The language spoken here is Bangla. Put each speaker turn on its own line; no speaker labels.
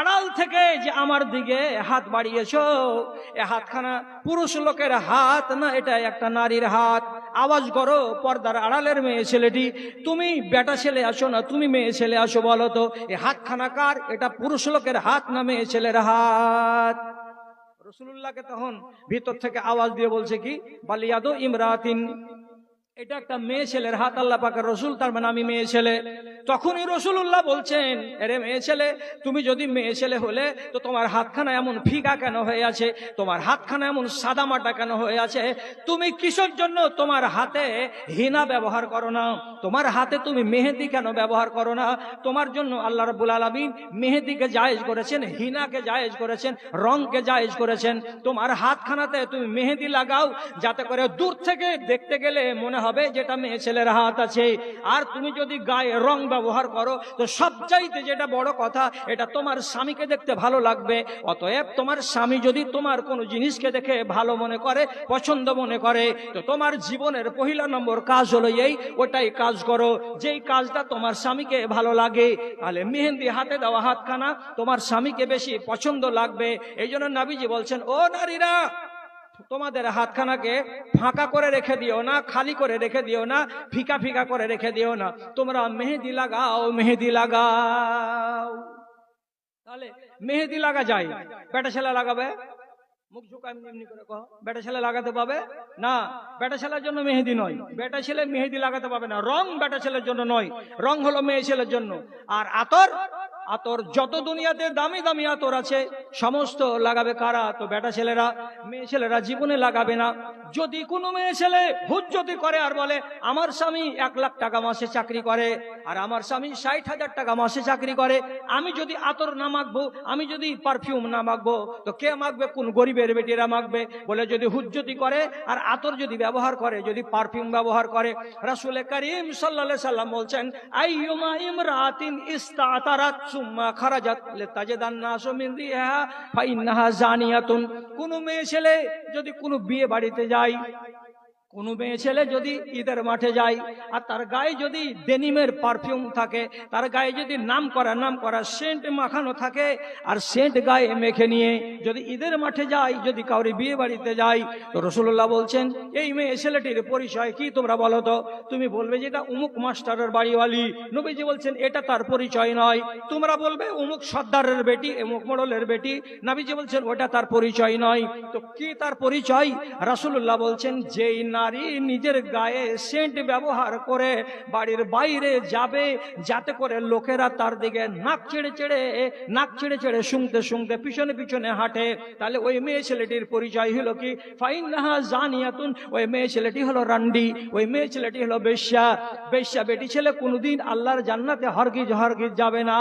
আড়াল থেকে যে আমার দিকে হাত বাড়িয়েছো, এ হাতখানা পুরুষ লোকের হাত না, এটা একটা নারীর হাত। আওয়াজ করো, পর্দার আড়ালের মেয়ে ছেলেটি, তুমি বেটা ছেলে আসো না, তুমি মেয়ে ছেলে আসো বলো তো, এ হাতখানা কার? এটা পুরুষ লোকের হাত না, মেয়ে ছেলের হাত? রসুল্লাহকে তখন ভিতর থেকে আওয়াজ দিয়ে বলছে কি? বালিয়াদো ইমরাতিন। এটা একটা মেয়ে ছেলের হাত, আল্লাহ পাকের রসুল, তার মানে আমি মেয়ে ছেলে। তখনই রসুল্লাহ বলছেন, এরে মেয়ে ছেলে, তুমি যদি মেয়ে ছেলে হলে, তো তোমার হাতখানা এমন ফিকা কেন হয়ে আছে? তোমার হাতখানা এমন সাদামাটা কেন হয়ে আছে? তুমি কিসের জন্য তোমার হাতে হিনা ব্যবহার করো না? তোমার হাতে তুমি মেহেদি কেন ব্যবহার করো না? তোমার জন্য আল্লাহ রাব্বুল আলামিন মেহেদিকে জায়েজ করেছেন, হিনাকে জায়েজ করেছেন, রংকে জায়েজ করেছেন। তোমার হাতখানাতে তুমি মেহেদি লাগাও, যাতে করে দূর থেকে দেখতে গেলে মনে হবে, যেটা মেয়ে ছেলের হাত আছে। আর তুমি যদি গায়ে রং ব্যবহার করো, তো সবচাইতে যেটা বড় কথা, এটা তোমার স্বামীকে দেখতে ভালো লাগবে। অতএব তোমার স্বামী যদি তোমার কোনো জিনিসকে দেখে ভালো মনে করে, পছন্দ মনে করে, তো তোমার জীবনের পহিলা নম্বর কাজ হলো এই, ওটাই কাজ করো। যেই কাজটা তোমার স্বামীকে ভালো লাগে, তাহলে মেহেন্দি হাতে দেওয়া হাতখানা তোমার স্বামীকে বেশি পছন্দ লাগবে। এই জন্য নাবিজি বলছেন, ও নারীরা তোমাদের হাতখানাকে ফাঁকা করে রেখে দিও না, খালি করে রেখে দিও না, ফিকা ফিকা করে রেখে দিও না। তোমরা মেহেদি লাগাও মেহেদি লাগাও। তাহলে মেহেদি লাগা যায়। বেটা ছেলে লাগাবে? মুখ ঝুঁকা এমনি করে কহ বেটা ছেলে লাগাতে পাবে? না, বেটা ছেলের জন্য মেহেদি নয়। বেটা ছেলে মেহেদি লাগাতে পাবে না। রং বেটা ছেলের জন্য নয়। রং হলো মেয়ে ছেলের জন্য। আর আতর আতর যত দুনিয়াতে দামি দামি আতর আছে, সমস্ত লাগাবে কারা? তো বেটা ছেলেরা, মেয়ে ছেলেরা জীবনে লাগাবে না। যদি কোনো মেয়ে ছেলে হুজ্জতি করে আর বলে, আমার স্বামী এক লাখ টাকা মাসে চাকরি করে, আর আমার স্বামী ষাট হাজার টাকা মাসে চাকরি করে, আমি যদি আতর না মাখবো, আমি যদি পারফিউম না মাখবো, তো কে মাখবে? কোন গরিবের বেটিরা মাখবে? বলে যদি হুজ্জতি করে, আর আতর যদি ব্যবহার করে, যদি পারফিউম ব্যবহার করে, রাসুল করিম সাল্লা সাল্লাম বলছেন, আইয়ুমা ইমরাতিন ইস্তাতারাত। সুম্মা খারাজাত লিতাজিদান নাসু মিন রিহা ফাইন্নাহা জানিয়াতুন। কোন মেয়ে ছেলে যদি কোনো বিয়ে বাড়িতে যায় কোনো মেয়ে ছেলে যদি ঈদের মাঠে যায়, আর তার গায়ে যদি ডেনিমের পারফিউম থাকে, তার গায়ে যদি নাম করা নাম করা সেন্ট মাখানো থাকে, আর সেন্ট গায়ে মেখে নিয়ে যদি ঈদের মাঠে যায়, যদি কাউরি বিয়ে বাড়িতে যায়, তো রসুল্লাহ বলছেন, এই মেয়ে ছেলেটির পরিচয় কি তোমরা বলো তো? তুমি বলবে যে এটা উমুক মাস্টারের বাড়িওয়ালি। নবীজি বলছেন, এটা তার পরিচয় নয়। তোমরা বলবে উমুক সর্দারের বেটি, উমুক মোড়লের বেটি। নবীজি বলছেন, ওটা তার পরিচয় নয়। তো কি তার পরিচয়? রাসুল্লাহ বলছেন, যেই নারী নিজের গায়ে সেন্ট ব্যবহার করে বাড়ির বাইরে যাবে, যাতে করে লোকেরা তার দিকে নাক ছেড়ে ছেড়ে, নাক ছেড়ে ছেড়ে শুনতে শুনতে পিছনে পিছনে হাঁটে। তাহলে ওই মেয়ে ছেলেটির পরিচয় হলো কি? ফাইন নাহা জানিয়াতুন, ওই মেয়ে ছেলেটি হলো রান্ডি, ওই মেয়ে ছেলেটি হলো বেশ্যা। বেশ্যা বেটি ছেলে কোনোদিন আল্লাহর জান্নাতে হরগিজ হরগিজ যাবে না।